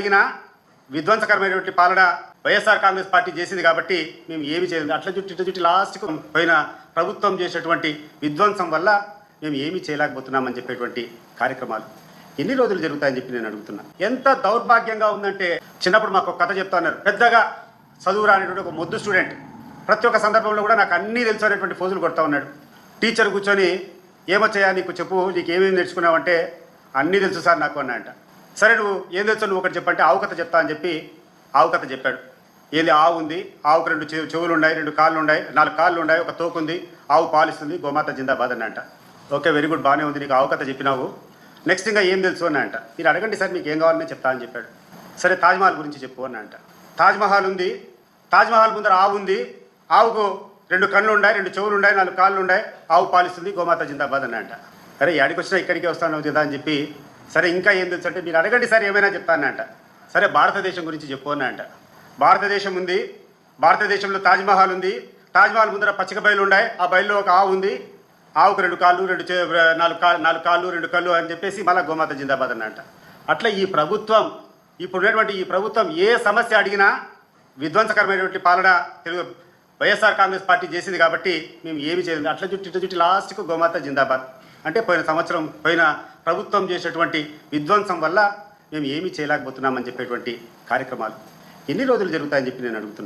అడిగిన విధ్వంసకరమైనటువంటి పాలన వైఎస్ఆర్ కాంగ్రెస్ పార్టీ చేసింది కాబట్టి మేము ఏమి చేయలేదు. అట్లా చుట్టి ఇట్లా చుట్టి లాస్ట్కు పోయిన ప్రభుత్వం చేసేటువంటి విధ్వంసం వల్ల మేము ఏమీ చేయలేకపోతున్నామని చెప్పేటువంటి కార్యక్రమాలు ఎన్ని రోజులు జరుగుతాయని చెప్పి నేను అడుగుతున్నా. ఎంత దౌర్భాగ్యంగా ఉందంటే చిన్నప్పుడు మాకు ఒక కథ చెప్తా ఉన్నారు పెద్దగా చదువు రానిటువంటి ఒక మొద్దు స్టూడెంట్ ప్రతి ఒక్క సందర్భంలో కూడా నాకు అన్నీ తెలుసు అనేటువంటి ఫోజులు కొడతా ఉన్నాడు. టీచర్ కూర్చొని ఏమొచ్చాయా నీకు చెప్పు నీకు ఏమేమి నేర్చుకున్నావంటే అన్నీ తెలుసు సార్ నాకు అన్నా అంట సరే నువ్వు ఏం తెలుసు? నువ్వు ఒకటి చెప్పంటే ఆవు కథ చెప్తా అని చెప్పి ఆవు కథ చెప్పాడు. ఏంది? ఆవు ఉంది. ఆవుకు రెండు చెవులు ఉన్నాయి రెండు కాళ్ళు ఉన్నాయి నాలుగు కాళ్ళు ఉన్నాయి ఒక తోకు ఉంది ఆవు పాలిస్తుంది గోమాత జిందాబాద్ అని అంట. ఓకే వెరీ గుడ్ బాగానే ఉంది నీకు ఆవు కథ చెప్పినావు. నెక్స్ట్ ఇంకా ఏం తెలుసు అని అంట. మీరు అడగండి సార్ మీకు ఏం కావాలని చెప్తా అని చెప్పాడు. సరే తాజ్మహల్ గురించి చెప్పు అని అంట. తాజ్మహల్ ఉంది. తాజ్మహల్ ముందర ఆవు ఉంది. ఆవుకు రెండు కళ్ళు ఉన్నాయి రెండు చెవులు ఉన్నాయి నాలుగు కాళ్ళు ఉన్నాయి ఆవు పాలిస్తుంది గోమాత జిందాబాద్ అని అంట. సరే ఎక్కడికి వచ్చినా ఇక్కడికి వస్తాను కదా అని చెప్పి సరే ఇంకా ఏం తెలుసు అంటే మీరు అడగండి సార్ ఏమైనా చెప్తానంట సరే భారతదేశం గురించి చెప్పు అంట. భారతదేశం ఉంది భారతదేశంలో తాజ్మహల్ ఉంది తాజ్మహల్ ముందర పచ్చిక బయలు ఉన్నాయి ఆ బయలులో ఒక ఆవు ఉంది. ఆవుకు రెండు కాళ్ళు రెండు చే- నాలుగు కా నాలుగు కాళ్ళు రెండు కళ్ళు అని చెప్పేసి మళ్ళీ గోమాత జిందాబాద్ అన్నంట అట్లా ఈ ప్రభుత్వం ఇప్పుడు ఉన్నటువంటి ఈ ప్రభుత్వం ఏ సమస్య అడిగినా విధ్వంసకరమైనటువంటి పాలన తెలుగు వైఎస్ఆర్ కాంగ్రెస్ పార్టీ చేసింది కాబట్టి మేము ఏమి చేయలేదు అట్లా చుట్టి ఇట్లా చుట్టి లాస్ట్కు గోమాత జిందాబాద్. అంటే పోయిన సంవత్సరం పోయిన ప్రభుత్వం చేసేటువంటి విధ్వంసం వల్ల మేము ఏమీ చేయలేకపోతున్నామని చెప్పేటువంటి కార్యక్రమాలు ఎన్ని రోజులు జరుగుతాయని చెప్పి నేను అడుగుతున్నాను